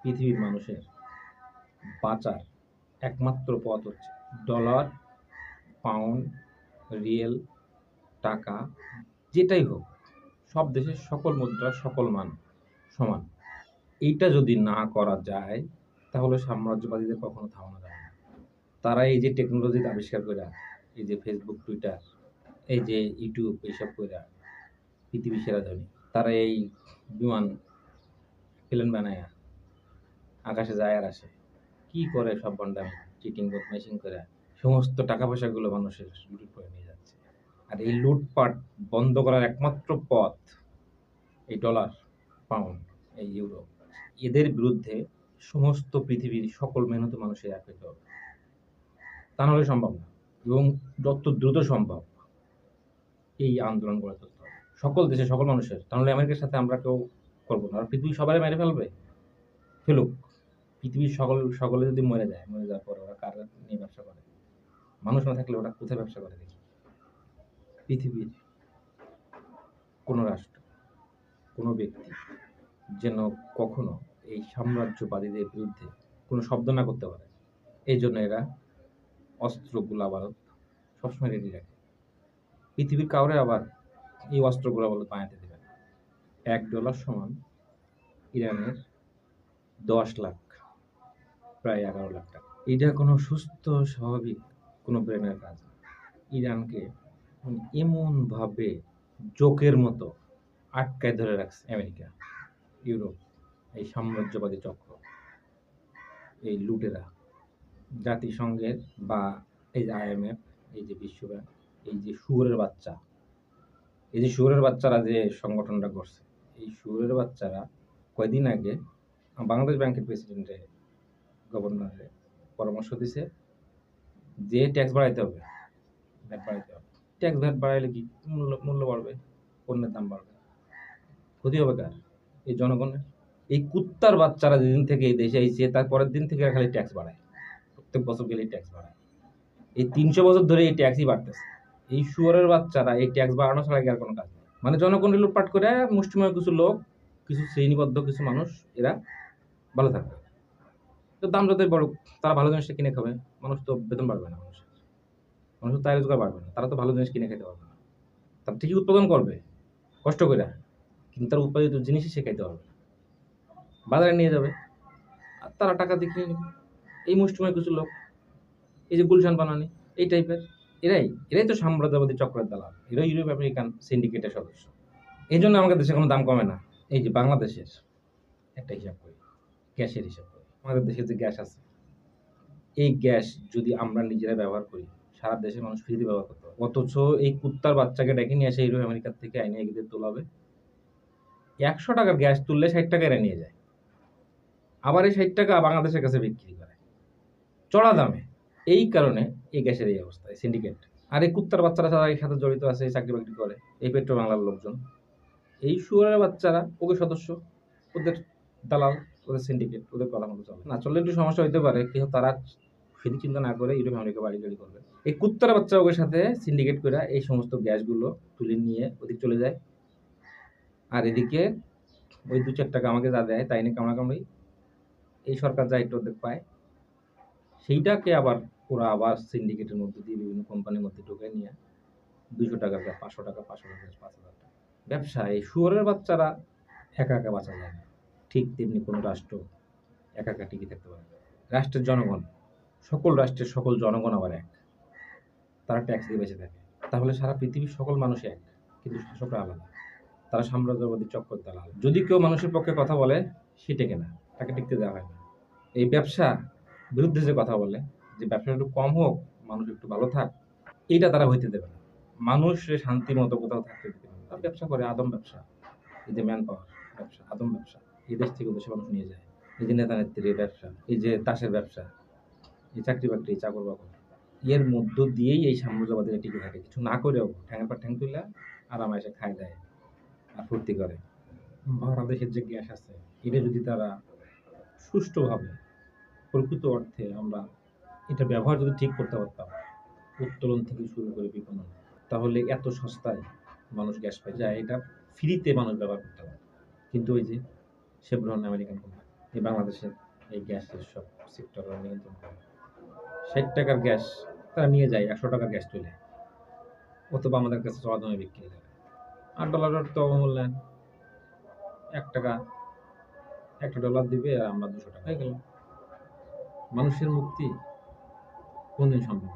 পৃথিবীর মানুষের বাঁচার একমাত্র পথ হচ্ছে ডলার, পাউন্ড, রিয়েল, টাকা, যেটাই হোক, সব দেশের সকল মুদ্রার সকল মান সমান। এইটা যদি না করা যায়, তাহলে সাম্রাজ্যবাদীদের কখনো থামানো যাবে না। তারা এই যে টেকনোলজির আবিষ্কার করে এই যে ফেসবুক টুইটার এই যে ইউটিউব এইসব করে পৃথিবী সেরা ধনী, তারা এই বিমান প্লেন বানায় আকাশে যায় আর আসে। কি করে সব বন্ডামি চিটিং বদমাইশিং করে? সমস্ত টাকা পয়সাগুলো মানুষের লুট করে নিয়ে যাচ্ছে। আর এই লুটপাট বন্ধ করার একমাত্র পথ এই ডলার পাউন্ড এই ইউরো এদের বিরুদ্ধে সমস্ত পৃথিবীর সকল মেহনত মানুষের এক হতে হবে। তা নাহলে সম্ভব না। এবং যত দ্রুত সম্ভব এই আন্দোলন গড়ে তুলতে হবে। সকল দেশে সকল মানুষের তাহলে আমেরিকার সাথে আমরা কেউ করব না। আর পৃথিবী সবাই মেরে ফেলবে। ফেলুক। পৃথিবীর সকল, সকলে যদি মরে যায়, মরে যাওয়ার পর ওরা কার নিয়ে ব্যবসা করে? মানুষ না থাকলে ওরা কোথায় ব্যবসা করে দেখি? পৃথিবীর কোনো রাষ্ট্র, কোনো ব্যক্তি যেন কখনো এই সাম্রাজ্যবাদীদের বিরুদ্ধে কোনো শব্দ না করতে পারে। এই জন্য এরা অস্ত্র গোলা বারুদ সবসময় রেডি রাখে। পৃথিবীর কাউরে আবার এই অস্ত্র গোলা বারুদ বানাতে দেবে। এক ডলার সমান ইরানের দশ লাখ প্রায় এগারো লাখ টাকা এটা কোনো সুস্থ, স্বাভাবিক কোনো ব্রেনের কাজ। ইরানকে এমনভাবে জোকের মতো আটকায় ধরে রাখছে আমেরিকা, ইউরোপ, এই সাম্রাজ্যবাদী চক্র, এই লুটেরা, জাতিসংঘের বা এই যে আইএমএফ এই যে বিশ্বব্যাংক, এই যে শুয়োরের বাচ্চা, এই যে শুয়োরের বাচ্চারা যে সংগঠনটা করছে, এই শুয়োরের বাচ্চারা কয়দিন আগে বাংলাদেশ ব্যাংকের প্রেসিডেন্টে গভর্নরে পরামর্শ দিছে যে ট্যাক্স বাড়াইতে হবে। ভ্যাট বাড়াইতে হবে। ট্যাক্স ভ্যাট বাড়াইলে কি মূল্য মূল্য বাড়বে? পণ্যের দাম বাড়বে। ক্ষতি হবে কার? এই জনগণের। এই কুত্তার বাচ্চারা যেদিন থেকে এই দেশে আইছে, তার পরের দিন থেকে খালি ট্যাক্স বাড়ায়। প্রত্যেক বছর গেলে ট্যাক্স বাড়ায়। এই তিনশো বছর ধরে এই ট্যাক্সই বাড়তেছে। এই শুয়ারের বাচ্চারা এই ট্যাক্স বাড়ানো ছাড়া আর কোনো কাজ নেই। মানে জনগণের লুটপাট করে মুষ্টিময় কিছু লোক, কিছু শ্রেণীবদ্ধ কিছু মানুষ, এরা ভালো থাকবে। তো দাম যতই বড় তারা ভালো জিনিসটা কিনে খাবে। মানুষ তো বেতন বাড়বে না মানুষের। তো তাই রোজগার বাড়বে না। তারা তো ভালো জিনিস কিনে খেতে পারবে না। তার ঠিকই উৎপাদন করবে, কষ্ট করে। কিন্তু তার উৎপাদিত জিনিসই সে খাইতে পারবে না। বাজারে নিয়ে যাবে। আর তারা টাকা দিয়ে কিনে নেবে। এই মুষ্টিময় কিছু লোক, এই যে গুলশান বানানি, এই টাইপের, এরাই এরাই তো সাম্রাজ্যবাদী চক্রের দালাল। এরাই ইউরোপ আমেরিকান সিন্ডিকেটের সদস্য। এই জন্য আমাদের দেশে কোনো দাম কমে না। এই যে বাংলাদেশের একটা হিসাব করি, গ্যাসের হিসাব করি। আমাদের দেশে যে গ্যাস আছে, এই গ্যাস যদি আমরা নিজেরা ব্যবহার করি, সারা দেশের মানুষ ফ্রিতে ব্যবহার করতে পারবে। অথচ এই কুত্তার বাচ্চাকে ডেকে নিয়ে এসে ইউরোপ আমেরিকার থেকে আইনে এগিয়ে তোলাবে একশো টাকার গ্যাস তুললে ষাট টাকা এরা নিয়ে যায়। আবার এই ষাট টাকা বাংলাদেশের কাছে বিক্রি করে। চড়া দামে। এই কারণে এই গ্যাসের এই অবস্থা সিন্ডিকেট আর এই কুত্তার বাচ্চারা যারা এর সাথে জড়িত আছে চাকরি বাকরি করে, এই পেট্রো বাংলার লোকজন। এই শুয়ারের বাচ্চারা, ওকে সদস্য, ওদের দালাল ওদের সিন্ডিকেট ওদের কথা মতো চলে। না চললে একটু সমস্যা হতে পারে, কিন্তু তারা সেদিক চিন্তা না করে ইউরোপ আমেরিকা বাড়ি গাড়ি করবে। এই কুত্তার বাচ্চা ওদের সাথে সিন্ডিকেট করে এই সমস্ত গ্যাসগুলো তুলে নিয়ে ওদিক চলে যায়। আর এদিকে ওই দু চার টাকা আমাকে যা দেয়, তাই নিয়ে কামড়া কামড়ি এই সরকার যা একটু অর্ধেক পায়। সেইটাকে আবার ওরা আবার সিন্ডিকেটের মধ্যে দিয়ে বিভিন্ন কোম্পানির মধ্যে ঢুকে নিয়ে দুশো গ্যাস পাঁচশো টাকা পাঁচশো টাকা পাঁচ হাজার টাকা। ব্যবসা এই শুয়ারের বাচ্চারা একা একা বাঁচা যায় না। ঠিক তেমনি কোনো রাষ্ট্র একা একা টিকে থাকতে পারে? রাষ্ট্রের জনগণ, সকল রাষ্ট্রের সকল জনগণ আবার এক। তারা ট্যাক্স দিয়ে বেঁচে থাকে। তাহলে সারা পৃথিবীর সকল মানুষ এক, কিন্তু শাসকরা আলাদা। তারা সাম্রাজ্যবাদী চক্কর দালাল যদি কেউ মানুষের পক্ষে কথা বলে, সে টেকে না, তাকে টিকতে দেওয়া হয় না। এই ব্যবসা বিরুদ্ধে যে কথা বলে, যে ব্যবসা একটু কম হোক, মানুষ একটু ভালো থাক, এইটা তারা হইতে দেবে না। মানুষ শান্তির মতো কোথাও থাকতে না। তারা ব্যবসা করে, আদম ব্যবসা। এই যে ম্যান পাওয়ার ব্যবসা, আদম ব্যবসা। এই দেশ থেকে দেশে মানুষ নিয়ে যায়। এই যে নেতা নেত্রীর ব্যবসা, এই যে তাসের ব্যবসা, এই চাকরি বাকরি, চাকর বাকর, এর মধ্য দিয়েই এই সাম্রাজ্যবাদীরা টিকে থাকে। কিছু না করেও ঠ্যাঙের পর ঠ্যাং তুলে আরামে এসে খায় দেয় আর ফুর্তি করে। বাংলাদেশের যে গ্যাস আছে, এটা যদি তারা সুষ্ঠুভাবে প্রকৃত অর্থে আমরা এটা ব্যবহার যদি ঠিক করতে পারতাম, উত্তোলন থেকে শুরু করে বিপণন, তাহলে এত সস্তায় মানুষ গ্যাস পায়। যায় এটা ফ্রিতে মানুষ ব্যবহার করতে পারে কিন্তু ওই যে শেভরন আমেরিকান কোম্পানি এই বাংলাদেশের এই গ্যাসের সব সেক্টর নিয়ন্ত্রণ করে। ষাট টাকার গ্যাস তারা নিয়ে যায়, একশো টাকার গ্যাস তুলে অথবা আমাদের কাছে চড়া দামে বিক্রি করে আট ডলারের তো অবমূল্যায়ন এক টাকা, একটা ডলার দিবে আর আমরা দুশো টাকা হয়ে গেল মানুষের মুক্তি কোনদিন সম্ভব